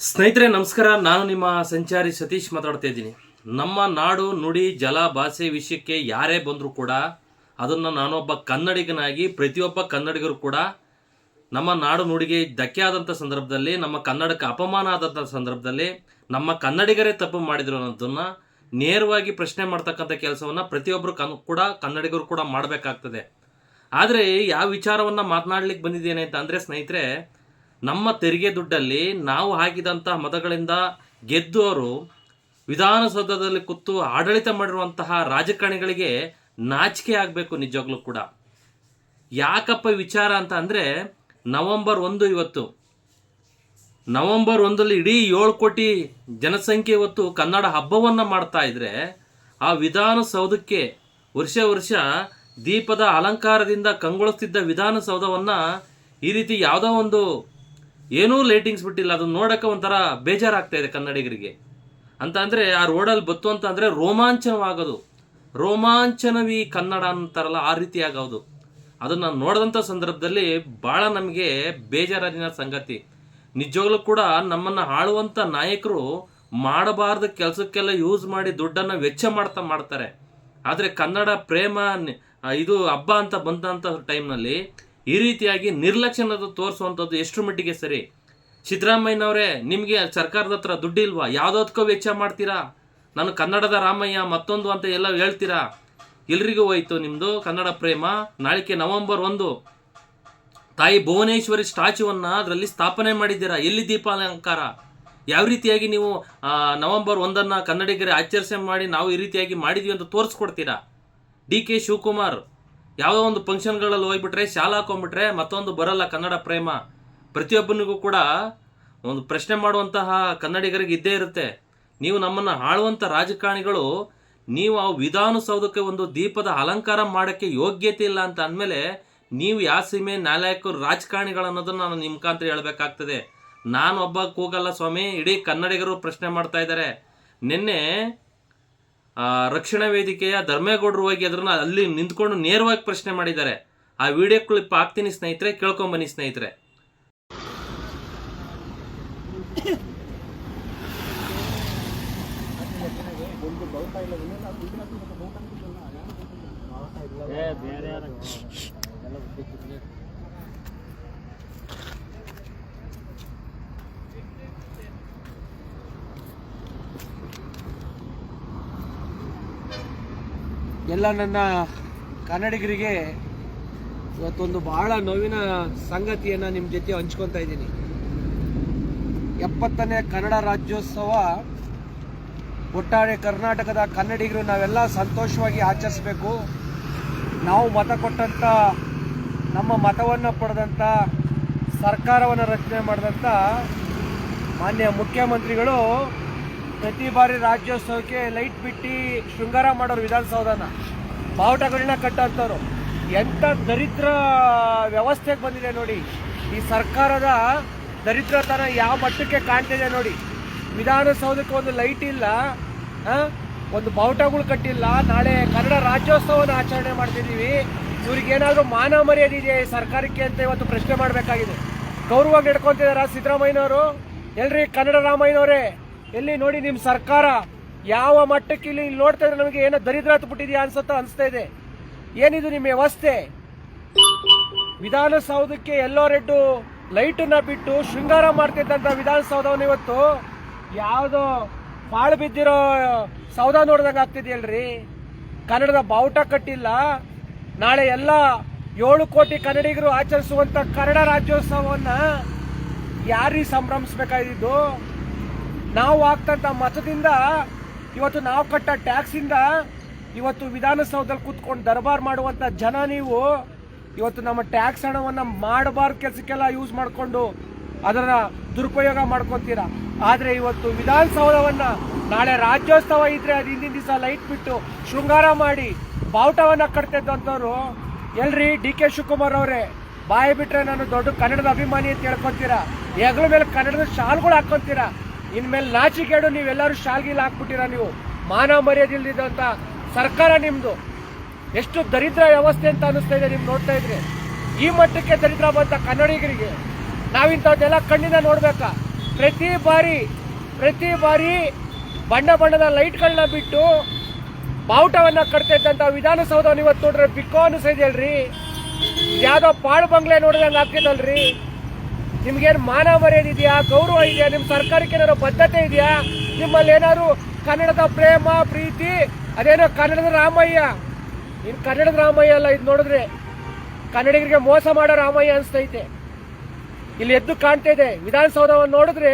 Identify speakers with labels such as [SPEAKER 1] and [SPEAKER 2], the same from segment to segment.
[SPEAKER 1] ಸ್ನೇಹಿತರೆ, ನಮಸ್ಕಾರ. ನಾನು ನಿಮ್ಮ ಸಂಚಾರಿ ಸತೀಶ್ ಮಾತಾಡ್ತಾ ಇದ್ದೀನಿ. ನಮ್ಮ ನಾಡು ನುಡಿ, ಜಲ, ಭಾಷೆ ವಿಷಯಕ್ಕೆ ಯಾರೇ ಬಂದರೂ ಕೂಡ ಅದನ್ನು ನಾನೊಬ್ಬ ಕನ್ನಡಿಗನಾಗಿ, ಪ್ರತಿಯೊಬ್ಬ ಕನ್ನಡಿಗರು ಕೂಡ ನಮ್ಮ ನಾಡು ನುಡಿಗೆ ಧಕ್ಕೆ ಆದಂಥ ಸಂದರ್ಭದಲ್ಲಿ, ನಮ್ಮ ಕನ್ನಡಕ್ಕೆ ಅಪಮಾನ ಆದಂಥ ಸಂದರ್ಭದಲ್ಲಿ, ನಮ್ಮ ಕನ್ನಡಿಗರೇ ತಪ್ಪು ಮಾಡಿದ್ರು ಅನ್ನೋದನ್ನು ನೇರವಾಗಿ ಪ್ರಶ್ನೆ ಮಾಡ್ತಕ್ಕಂಥ ಕೆಲಸವನ್ನು ಪ್ರತಿಯೊಬ್ಬರು ಕನ್, ಕೂಡ ಕನ್ನಡಿಗರು ಕೂಡ ಮಾಡಬೇಕಾಗ್ತದೆ. ಆದರೆ, ಯಾವ ವಿಚಾರವನ್ನು ಮಾತನಾಡ್ಲಿಕ್ಕೆ ಬಂದಿದ್ದೇನೆ ಅಂತ ಅಂದರೆ, ಸ್ನೇಹಿತರೆ ನಮ್ಮ ತೆರಿಗೆ ದುಡ್ಡಲ್ಲಿ ನಾವು ಹಾಕಿದಂತಹ ಮತಗಳಿಂದ ಗೆದ್ದವರು ವಿಧಾನಸೌಧದಲ್ಲಿ ಕೂತು ಆಡಳಿತ ಮಾಡಿರುವಂತಹ ರಾಜಕಾರಣಿಗಳಿಗೆ ನಾಚಿಕೆ ಆಗಬೇಕು ನಿಜವಾಗ್ಲೂ ಕೂಡ. ಯಾಕಪ್ಪ ವಿಚಾರ ಅಂತ ಅಂದರೆ ನವಂಬರ್ ಒಂದು ಇವತ್ತು. ನವಂಬರ್ ಒಂದಲ್ಲಿ ಇಡೀ ಏಳು ಕೋಟಿ ಜನಸಂಖ್ಯೆ ಇವತ್ತು ಕನ್ನಡ ಹಬ್ಬವನ್ನು ಮಾಡ್ತಾ ಇದ್ರೆ ಆ ವಿಧಾನಸೌಧಕ್ಕೆ ವರ್ಷ ವರ್ಷ ದೀಪದ ಅಲಂಕಾರದಿಂದ ಕಂಗೊಳಿಸ್ತಿದ್ದ ವಿಧಾನಸೌಧವನ್ನು ಈ ರೀತಿ ಯಾವುದೋ ಒಂದು ಏನೂ ಲೈಟಿಂಗ್ಸ್ ಬಿಟ್ಟಿಲ್ಲ, ಅದನ್ನ ನೋಡೋಕೆ ಒಂಥರ ಬೇಜಾರಾಗ್ತಾ ಇದೆ ಕನ್ನಡಿಗರಿಗೆ. ಅಂತ ಅಂದರೆ ಆ ರೋಡಲ್ಲಿ ಬತ್ತು ಅಂತ ಅಂದರೆ ರೋಮಾಂಚನವಾಗೋದು. ರೋಮಾಂಚನವಿ ಕನ್ನಡ ಅಂತಾರಲ್ಲ, ಆ ರೀತಿ ಆಗೋದು ಅದನ್ನು ನೋಡಿದಂಥ ಸಂದರ್ಭದಲ್ಲಿ ಭಾಳ ನಮಗೆ ಬೇಜಾರಿನ ಸಂಗತಿ. ನಿಜವಾಗ್ಲೂ ಕೂಡ ನಮ್ಮನ್ನು ಆಳುವಂಥ ನಾಯಕರು ಮಾಡಬಾರ್ದ ಕೆಲಸಕ್ಕೆಲ್ಲ ಯೂಸ್ ಮಾಡಿ ದುಡ್ಡನ್ನು ವೆಚ್ಚ ಮಾಡ್ತಾ ಮಾಡ್ತಾರೆ. ಆದರೆ ಕನ್ನಡ ಪ್ರೇಮ ಇದು ಹಬ್ಬ ಅಂತ ಬಂದಂಥ ಟೈಮ್ನಲ್ಲಿ ಈ ರೀತಿಯಾಗಿ ನಿರ್ಲಕ್ಷ್ಯನದು ತೋರಿಸುವಂಥದ್ದು ಎಷ್ಟು ಮಟ್ಟಿಗೆ ಸರಿ? ಸಿದ್ದರಾಮಯ್ಯನವರೇ, ನಿಮಗೆ ಸರ್ಕಾರದ ಹತ್ರ ದುಡ್ಡಿಲ್ವಾ ಯಾವುದಕ್ಕೋ ವೆಚ್ಚ ಮಾಡ್ತೀರಾ? ನಾನು ಕನ್ನಡದ ರಾಮಯ್ಯ ಮತ್ತೊಂದು ಅಂತ ಎಲ್ಲ ಹೇಳ್ತೀರಾ? ಎಲ್ರಿಗೂ ಹೋಯ್ತು ನಿಮ್ಮದು ಕನ್ನಡ ಪ್ರೇಮ. ನಾಳಿಕೆ ನವೆಂಬರ್ ಒಂದು. ತಾಯಿ ಭುವನೇಶ್ವರಿ ಸ್ಟ್ಯಾಚ್ಯೂವನ್ನು ಅದರಲ್ಲಿ ಸ್ಥಾಪನೆ ಮಾಡಿದ್ದೀರಾ? ಎಲ್ಲಿ ದೀಪಾಲಂಕಾರ? ಯಾವ ರೀತಿಯಾಗಿ ನೀವು ನವೆಂಬರ್ ಒಂದನ್ನು ಕನ್ನಡಿಗರೇ ಆಚರಿಸೆ ಮಾಡಿ ನಾವು ಈ ರೀತಿಯಾಗಿ ಮಾಡಿದ್ವಿ ಅಂತ ತೋರಿಸ್ಕೊಡ್ತೀರಾ? ಡಿ ಕೆ ಶಿವಕುಮಾರ್ ಯಾವುದೋ ಒಂದು ಫಂಕ್ಷನ್ಗಳಲ್ಲಿ ಹೋಗ್ಬಿಟ್ರೆ, ಶಾಲೆ ಹಾಕೊಂಡ್ಬಿಟ್ರೆ ಮತ್ತೊಂದು ಬರಲ್ಲ ಕನ್ನಡ ಪ್ರೇಮ. ಪ್ರತಿಯೊಬ್ಬನಿಗೂ ಕೂಡ ಒಂದು ಪ್ರಶ್ನೆ ಮಾಡುವಂತಹ ಕನ್ನಡಿಗರಿಗೆ ಇದ್ದೇ ಇರುತ್ತೆ. ನೀವು ನಮ್ಮನ್ನು ಆಳುವಂಥ ರಾಜಕಾರಣಿಗಳು, ನೀವು ಆ ವಿಧಾನಸೌಧಕ್ಕೆ ಒಂದು ದೀಪದ ಅಲಂಕಾರ ಮಾಡೋಕ್ಕೆ ಯೋಗ್ಯತೆ ಇಲ್ಲ ಅಂತ ಅಂದಮೇಲೆ ನೀವು ಯಾವ ಸೀಮೆ ನಾಲಾಯಕರು ರಾಜಕಾರಣಿಗಳು ಅನ್ನೋದನ್ನು ನಾನು ನಿಮ್ಮ ಮುಖಾಂತರ ಹೇಳಬೇಕಾಗ್ತದೆ. ನಾನು ಒಬ್ಬ ಕೂಗಲ್ಲ ಸ್ವಾಮಿ, ಇಡೀ ಕನ್ನಡಿಗರು ಪ್ರಶ್ನೆ ಮಾಡ್ತಾ ಇದ್ದಾರೆ. ನಿನ್ನೆ ರಕ್ಷಣಾ ವೇದಿಕೆಯ ಧರ್ಮೇಗೌಡರು ಹೋಗಿ ಅದನ್ನ ಅಲ್ಲಿ ನಿಂತ್ಕೊಂಡು ನೇರವಾಗಿ ಪ್ರಶ್ನೆ ಮಾಡಿದ್ದಾರೆ. ಆ ವಿಡಿಯೋ ಕ್ಲಿಪ್ ಹಾಕ್ತೀನಿ ಸ್ನೇಹಿತರೆ ಕೇಳ್ಕೊಂಬನ್ನಿ ಸ್ನೇಹಿತರೆ.
[SPEAKER 2] ಎಲ್ಲ ನನ್ನ ಕನ್ನಡಿಗರಿಗೆ ಇವತ್ತೊಂದು ಬಹಳ ನೋವಿನ ಸಂಗತಿಯನ್ನು ನಿಮ್ಮ ಜೊತೆ ಹಂಚ್ಕೊತಾ ಇದ್ದೀನಿ. ಎಪ್ಪತ್ತನೇ ಕನ್ನಡ ರಾಜ್ಯೋತ್ಸವ, ಒಟ್ಟಾರೆ ಕರ್ನಾಟಕದ ಕನ್ನಡಿಗರು ನಾವೆಲ್ಲ ಸಂತೋಷವಾಗಿ ಆಚರಿಸಬೇಕು. ನಾವು ಮತ ಕೊಟ್ಟಂಥ ನಮ್ಮ ಮತವನ್ನು ಪಡೆದಂಥ ಸರ್ಕಾರವನ್ನು ರಚನೆ ಮಾಡಿದಂಥ ಮಾನ್ಯ ಮುಖ್ಯಮಂತ್ರಿಗಳು ಪ್ರತಿ ಬಾರಿ ರಾಜ್ಯೋತ್ಸವಕ್ಕೆ ಲೈಟ್ ಬಿಟ್ಟು ಶೃಂಗಾರ ಮಾಡೋರು ವಿಧಾನಸೌಧನ. ಬಾವುಟಗಳನ್ನ ಕಟ್ಟಂಥವ್ರು ಎಂಥ ದರಿದ್ರ ವ್ಯವಸ್ಥೆಗೆ ಬಂದಿದೆ ನೋಡಿ. ಈ ಸರ್ಕಾರದ ದರಿದ್ರತನ ಯಾವ ಮಟ್ಟಕ್ಕೆ ಕಾಣ್ತಿದೆ ನೋಡಿ. ವಿಧಾನಸೌಧಕ್ಕೆ ಒಂದು ಲೈಟ್ ಇಲ್ಲ? ಒಂದು ಬಾವುಟಗಳು ಕಟ್ಟಿಲ್ಲ. ನಾಳೆ ಕನ್ನಡ ರಾಜ್ಯೋತ್ಸವನ ಆಚರಣೆ ಮಾಡ್ತಿದ್ದೀವಿ. ಇವ್ರಿಗೇನಾದರೂ ಮಾನ ಮರ್ಯಾದೆ ಇದೆಯಾ ಈ ಸರ್ಕಾರಕ್ಕೆ ಅಂತ ಇವತ್ತು ಪ್ರಶ್ನೆ ಮಾಡಬೇಕಾಗಿದೆ. ಗೌರವವಾಗಿ ನಡ್ಕೊತಿದ್ದಾರಾ ಸಿದ್ದರಾಮಯ್ಯನವರು? ಎಲ್ರಿ ಕನ್ನಡ ರಾಮಯ್ಯನವರೇ ಎಲ್ಲಿ ನೋಡಿ ನಿಮ್ಮ ಸರ್ಕಾರ? ಯಾವ ಮಟ್ಟಕ್ಕೆ ಇಲ್ಲಿ ನೋಡ್ತಾ ಇದ್ರೆ ನಮಗೆ ಏನೋ ದರಿದ್ರ ಹತ್ಬಿಟ್ಟಿದ್ಯಾ ಅನ್ಸತ್ತ ಅನಿಸ್ತಾ ಇದೆ. ಏನಿದು ನಿಮ್ಮ ವ್ಯವಸ್ಥೆ? ವಿಧಾನಸೌಧಕ್ಕೆ ಎಲ್ಲೋ ರೆಡ್ಡು ಲೈಟನ್ನ ಬಿಟ್ಟು ಶೃಂಗಾರ ಮಾಡ್ತಿದ್ದಂಥ ವಿಧಾನಸೌಧವನ್ನು ಇವತ್ತು ಯಾವುದೋ ಪಾಳು ಬಿದ್ದಿರೋ ಸೌಧ ನೋಡ್ದಂಗೆ ಆಗ್ತಿದೆಯಲ್ರಿ? ಕನ್ನಡದ ಬಾವುಟ ಕಟ್ಟಿಲ್ಲ. ನಾಳೆ ಎಲ್ಲ ಏಳು ಕೋಟಿ ಕನ್ನಡಿಗರು ಆಚರಿಸುವಂತ ಕನ್ನಡ ರಾಜ್ಯೋತ್ಸವವನ್ನ ಯಾರೀ ಸಂಭ್ರಮಿಸ್ಬೇಕಾಗಿದ್ದು? ನಾವು ಆಗ್ತಂತ ಮತದಿಂದ ಇವತ್ತು ನಾವು ಕಟ್ಟ ಟ್ಯಾಕ್ಸ್ ಇಂದ ಇವತ್ತು ವಿಧಾನಸೌಧದಲ್ಲಿ ಕೂತ್ಕೊಂಡು ದರ್ಬಾರ್ ಮಾಡುವಂತ ಜನ ನೀವು ಇವತ್ತು ನಮ್ಮ ಟ್ಯಾಕ್ಸ್ ಹಣವನ್ನ ಮಾಡಬಾರ್ದು ಕೆಲಸಕ್ಕೆಲ್ಲ ಯೂಸ್ ಮಾಡಿಕೊಂಡು ಅದರ ದುರುಪಯೋಗ ಮಾಡ್ಕೊತೀರಾ? ಆದ್ರೆ ಇವತ್ತು ವಿಧಾನಸೌಧವನ್ನ ನಾಳೆ ರಾಜ್ಯೋತ್ಸವ ಇದ್ರೆ ಅದು ಹಿಂದಿನ ದಿವಸ ಲೈಟ್ ಬಿಟ್ಟು ಶೃಂಗಾರ ಮಾಡಿ ಬಾವುಟವನ್ನು ಕಟ್ತಿದ್ದಂಥವ್ರು, ಎಲ್ರಿ ಡಿ ಕೆ ಶಿವಕುಮಾರ್ ಅವರೇ, ಬಾಯಿ ಬಿಟ್ರೆ ನಾನು ದೊಡ್ಡ ಕನ್ನಡದ ಅಭಿಮಾನಿ ಅಂತ ಹೇಳ್ಕೊತೀರಾ? ಹೆಗಲ ಮೇಲೆ ಕನ್ನಡದ ಶಾಲ್ಗಳು ಹಾಕೊಂತೀರಾ? ಇನ್ಮೇಲೆ ನಾಚಿಕೆಡು ನೀವೆಲ್ಲರೂ ಶಾಲ್ಗಿಲ್ ಹಾಕ್ಬಿಟ್ಟಿರ ನೀವು. ಮಾನ ಮರ್ಯಾದೆ ಇಲ್ದಿದ್ದಂತ ಸರ್ಕಾರ ನಿಮ್ಮದು ಎಷ್ಟು ದರಿದ್ರ ವ್ಯವಸ್ಥೆ ಅಂತ ಅನಿಸ್ತಾ ಇದೆ ನಿಮ್ಗೆ ನೋಡ್ತಾ ಇದ್ರೆ. ಈ ಮಟ್ಟಕ್ಕೆ ದರಿದ್ರ ಬಂತ ಕನ್ನಡಿಗರಿಗೆ ನಾವಿಂಥದ್ದೆಲ್ಲ ಕಣ್ಣಿಂದ ನೋಡ್ಬೇಕಾ? ಪ್ರತಿ ಬಾರಿ ಪ್ರತಿ ಬಾರಿ ಬಣ್ಣ ಬಣ್ಣದ ಲೈಟ್ಗಳನ್ನ ಬಿಟ್ಟು ಬಾವುಟವನ್ನು ಕಟ್ತಾ ಇದ್ದಂಥ ವಿಧಾನಸೌಧವನ್ನು ಇವತ್ತು ನೋಡ್ರೆ ಬಿಕ್ಕೋ ಅನಿಸಿದೆಯಲ್ರಿ ಯಾವ್ದೋ ಪಾಳು ಬಂಗ್ಲೆ ನೋಡಿದಂಗೆ ಆಗ್ತಿದಲ್ರಿ ನಿಮ್ಗೇನು ಮಾನ ಮರ್ಯಾದೆ ಇದೆಯಾ? ಗೌರವ ಇದೆಯಾ? ನಿಮ್ಮ ಸರ್ಕಾರಕ್ಕೆ ಏನಾದ್ರು ಬದ್ಧತೆ ಇದೆಯಾ? ನಿಮ್ಮಲ್ಲಿ ಏನಾದ್ರು ಕನ್ನಡದ ಪ್ರೇಮ, ಪ್ರೀತಿ, ಅದೇನೋ ಕನ್ನಡದ ರಾಮಯ್ಯ? ಇನ್ ಕನ್ನಡದ ರಾಮಯ್ಯ ಅಲ್ಲ, ಇದು ನೋಡಿದ್ರೆ ಕನ್ನಡಿಗರಿಗೆ ಮೋಸ ಮಾಡೋ ರಾಮಯ್ಯ ಅನಿಸ್ತೈತೆ. ಇಲ್ಲಿ ಎದ್ದು ಕಾಣ್ತಾ ಇದೆ. ವಿಧಾನಸೌಧವನ್ನು ನೋಡಿದ್ರೆ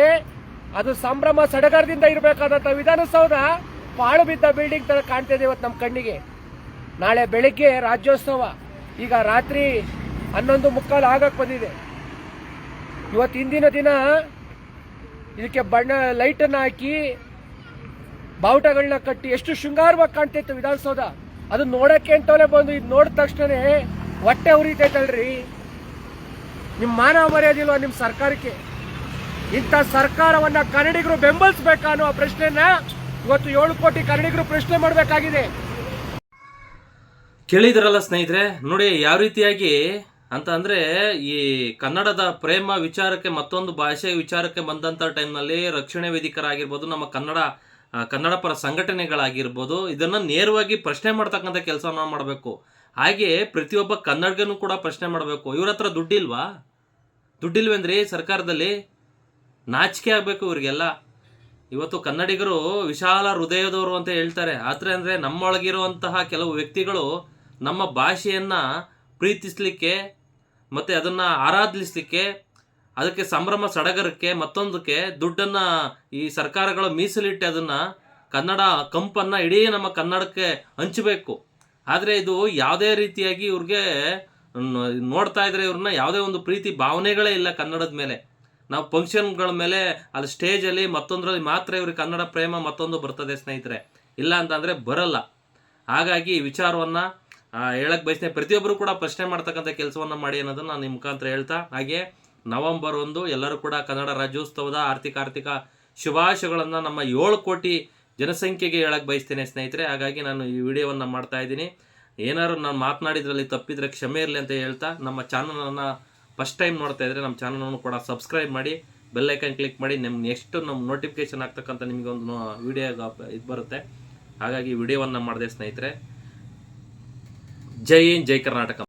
[SPEAKER 2] ಅದು ಸಂಭ್ರಮ ಸಡಗರದಿಂದ ಇರಬೇಕಾದಂತ ವಿಧಾನಸೌಧ ಪಾಳು ಬಿದ್ದ ಬಿಲ್ಡಿಂಗ್ ತರ ಕಾಣ್ತಾ ಇದೆ ಇವತ್ತು ನಮ್ಮ ಕಣ್ಣಿಗೆ. ನಾಳೆ ಬೆಳಿಗ್ಗೆ ರಾಜ್ಯೋತ್ಸವ. ಈಗ ರಾತ್ರಿ ಹನ್ನೊಂದು ಮುಕ್ಕಾಲು ಆಗಕ್ಕೆ ಬಂದಿದೆ. ಇವತ್ತು ಹಿಂದಿನ ದಿನ ಇದಕ್ಕೆ ಬಣ್ಣ ಲೈಟನ್ನು ಹಾಕಿ ಬಾವುಟಗಳನ್ನ ಕಟ್ಟಿ ಎಷ್ಟು ಶೃಂಗಾರವಾಗಿ ಕಾಣ್ತಿತ್ತು ವಿಧಾನಸೌಧ. ಅದು ನೋಡಕ್ಕೆ ಅಂತವೇ ಬಂದು ಇದು ನೋಡಿದ ತಕ್ಷಣನೇ ಹೊಟ್ಟೆ ಉರಿತೈತಲ್ರಿ. ನಿಮ್ಮ ಮಾನ ಮರ್ಯಾದಿಲ್ವಾ ನಿಮ್ಮ ಸರ್ಕಾರಕ್ಕೆ? ಇಂಥ ಸರ್ಕಾರವನ್ನು ಕನ್ನಡಿಗರು ಬೆಂಬಲಿಸಬೇಕಾ ಅನ್ನೋ ಪ್ರಶ್ನೆನ ಇವತ್ತು ಏಳು ಕೋಟಿ ಕನ್ನಡಿಗರು ಪ್ರಶ್ನೆ ಮಾಡಬೇಕಾಗಿದೆ.
[SPEAKER 1] ಕೇಳಿದ್ರಲ್ಲ ಸ್ನೇಹಿತರೆ, ನೋಡಿ ಯಾವ ರೀತಿಯಾಗಿ ಅಂತ ಅಂದ್ರೆ ಈ ಕನ್ನಡದ ಪ್ರೇಮ ವಿಚಾರಕ್ಕೆ ಮತ್ತೊಂದು ಭಾಷೆ ವಿಚಾರಕ್ಕೆ ಬಂದಂತ ಟೈಮ್ನಲ್ಲಿ ರಕ್ಷಣೆ ವೇದಿಕರಾಗಿರ್ಬೋದು, ನಮ್ಮ ಕನ್ನಡ ಕನ್ನಡ ಪರ ಸಂಘಟನೆಗಳಾಗಿರ್ಬೋದು, ಇದನ್ನ ನೇರವಾಗಿ ಪ್ರಶ್ನೆ ಮಾಡ್ತಕ್ಕಂಥ ಕೆಲಸವನ್ನ ಮಾಡಬೇಕು. ಹಾಗೆ ಪ್ರತಿಯೊಬ್ಬ ಕನ್ನಡಿಗನು ಕೂಡ ಪ್ರಶ್ನೆ ಮಾಡಬೇಕು. ಇವ್ರ ಹತ್ರ ದುಡ್ಡಿಲ್ವಾ? ದುಡ್ಡಿಲ್ವೇಂದ್ರಿ ಸರ್ಕಾರದಲ್ಲಿ? ನಾಚಿಕೆ ಆಗಬೇಕು ಇವರಿಗೆಲ್ಲ. ಇವತ್ತು ಕನ್ನಡಿಗರು ವಿಶಾಲ ಹೃದಯದವರು ಅಂತ ಹೇಳ್ತಾರೆ. ಆದರೆ ಅಂದ್ರೆ ನಮ್ಮೊಳಗಿರುವಂತಹ ಕೆಲವು ವ್ಯಕ್ತಿಗಳು ನಮ್ಮ ಭಾಷೆಯನ್ನ ಪ್ರೀತಿಸ್ಲಿಕ್ಕೆ ಮತ್ತೆ ಅದನ್ನ ಆರಾಧಿಸ್ಲಿಕ್ಕೆ, ಅದಕ್ಕೆ ಸಂಭ್ರಮ ಸಡಗರಕ್ಕೆ, ಮತ್ತೊಂದಕ್ಕೆ ದುಡ್ಡನ್ನ ಈ ಸರ್ಕಾರಗಳು ಮೀಸಲಿಟ್ಟು ಅದನ್ನ ಕನ್ನಡ ಕಂಪನ್ನ ಇಡೀ ನಮ್ಮ ಕನ್ನಡಕ್ಕೆ ಹಂಚಬೇಕು. ಆದರೆ ಇದು ಯಾವುದೇ ರೀತಿಯಾಗಿ ಇವ್ರಿಗೆ ನೋಡ್ತಾ ಇದ್ರೆ ಇವ್ರನ್ನ ಯಾವುದೇ ಒಂದು ಪ್ರೀತಿ ಭಾವನೆಗಳೇ ಇಲ್ಲ ಕನ್ನಡದ ಮೇಲೆ. ನಾವು ಫಂಕ್ಷನ್ಗಳ ಮೇಲೆ ಅಲ್ಲಿ ಸ್ಟೇಜಲ್ಲಿ ಮತ್ತೊಂದರಲ್ಲಿ ಮಾತ್ರ ಇವ್ರಿಗೆ ಕನ್ನಡ ಪ್ರೇಮ ಮತ್ತೊಂದು ಬರ್ತದೆ ಸ್ನೇಹಿತರೆ. ಇಲ್ಲ ಅಂತಂದ್ರೆ ಬರಲ್ಲ. ಹಾಗಾಗಿ ಈ ವಿಚಾರವನ್ನ ಹೇಳಕ್ ಬಯಸ್ತೇನೆ. ಪ್ರತಿಯೊಬ್ಬರು ಕೂಡ ಪ್ರಶ್ನೆ ಮಾಡ್ತಕ್ಕಂಥ ಕೆಲಸವನ್ನ ಮಾಡಿ ಅನ್ನೋದನ್ನ ನಾನು ನಿಮ್ಮ ಮುಖಾಂತರ ಹೇಳ್ತಾ. ಹಾಗೆ ನವೆಂಬರ್ ಒಂದು ಎಲ್ಲರೂ ಕೂಡ ಕನ್ನಡ ರಾಜ್ಯೋತ್ಸವದ ಆರ್ಥಿಕ ಆರ್ಥಿಕ ಶುಭಾಶಯಗಳನ್ನು ನಮ್ಮ ಏಳು ಕೋಟಿ ಜನಸಂಖ್ಯೆಗೆ ಹೇಳಕ್ ಬಯಸ್ತೇನೆ ಸ್ನೇಹಿತರೆ. ಹಾಗಾಗಿ ನಾನು ಈ ವಿಡಿಯೋವನ್ನ ಮಾಡ್ತಾ ಇದ್ದೀನಿ. ಏನಾದ್ರು ನಾನು ಮಾತನಾಡಿದ್ರಲ್ಲಿ ತಪ್ಪಿದ್ರೆ ಕ್ಷಮೆ ಇರಲಿ ಅಂತ ಹೇಳ್ತಾ. ನಮ್ಮ ಚಾನಲನ್ನು ಫಸ್ಟ್ ಟೈಮ್ ನೋಡ್ತಾ ಇದ್ರೆ ನಮ್ಮ ಚಾನಲನ್ನು ಕೂಡ ಸಬ್ಸ್ಕ್ರೈಬ್ ಮಾಡಿ ಬೆಲ್ ಐಕನ್ ಕ್ಲಿಕ್ ಮಾಡಿ ನಿಮ್ಮ ನೆಕ್ಸ್ಟ್ ನಮ್ಮ ನೋಟಿಫಿಕೇಶನ್ ಆಗ್ತಕ್ಕಂಥ ನಿಮಗೆ ಒಂದು ವಿಡಿಯೋ ಇದು ಬರುತ್ತೆ. ಹಾಗಾಗಿ ವಿಡಿಯೋವನ್ನು ಮಾಡಿದೆ ಸ್ನೇಹಿತರೆ. జై జై కర్ణాటక.